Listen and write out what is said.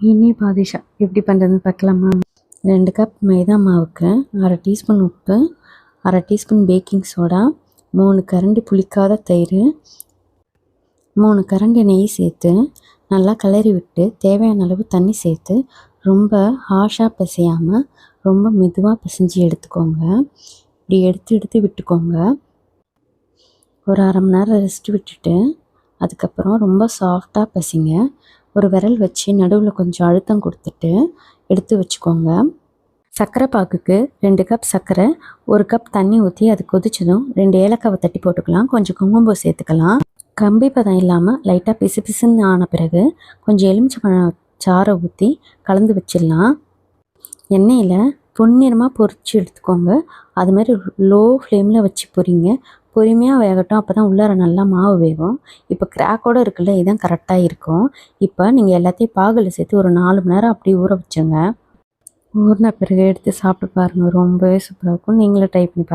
Mini பாதுஷா எப்படி பண்ணுறதுன்னு பார்க்கலாமா ரெண்டு கப் மைதா மாவுக்கு அரை டீஸ்பூன் உப்பு அரை டீஸ்பூன் பேக்கிங் சோடா மூணு கரண்டி புளிக்காத தயிர் மூணு கரண்டி நெய் சேர்த்து நல்லா கிளறி விட்டு தேவையான அளவு தண்ணி சேர்த்து ரொம்ப ஹாஷாக பிசையாமல் ரொம்ப மெதுவாக பிசைஞ்சு எடுத்துக்கோங்க. இப்படி எடுத்து எடுத்து விட்டுக்கோங்க. ஒரு அரை மணி நேரம் ரெஸ்ட் விட்டுட்டு அதுக்கப்புறம் ரொம்ப சாஃப்டாக பசிங்க. ஒரு விரல் வச்சு நடுவில் கொஞ்சம் அழுத்தம் கொடுத்துட்டு எடுத்து வச்சுக்கோங்க. சர்க்கரை பாக்குக்கு ரெண்டு கப் சர்க்கரை ஒரு கப் தண்ணி ஊற்றி அது கொதிச்சதும் ரெண்டு ஏலக்காவை தட்டி போட்டுக்கலாம். கொஞ்சம் குங்குமப்பூ சேர்த்துக்கலாம். கம்பி பதம் இல்லாமல் லைட்டாக பிசு பிசுன்னு ஆன பிறகு கொஞ்சம் எலுமிச்சை பழம் சாறை ஊற்றி கலந்து வச்சிடலாம். எண்ணெயில் பொன்னிறமாக பொறிச்சு எடுத்துக்கோங்க. அது மாதிரி லோ ஃப்ளேமில் வச்சு பொறிங்க பொறுமையாக வேகட்டும். அப்போ தான் உள்ளார நல்லா மாவு வேகும். இப்போ கிராக்கோடு இருக்குல்ல இதுதான் கரெக்டாக இருக்கும். இப்போ நீங்கள் எல்லாத்தையும் பாகில் சேர்த்து ஒரு நாலு மணி நேரம் அப்படியே ஊற வச்சுங்க. ஊறின பிறகு எடுத்து சாப்பிட்டு பாருங்கள் ரொம்பவே சூப்பராக இருக்கும். நீங்களும் ட்ரை பண்ணி பாருங்கள்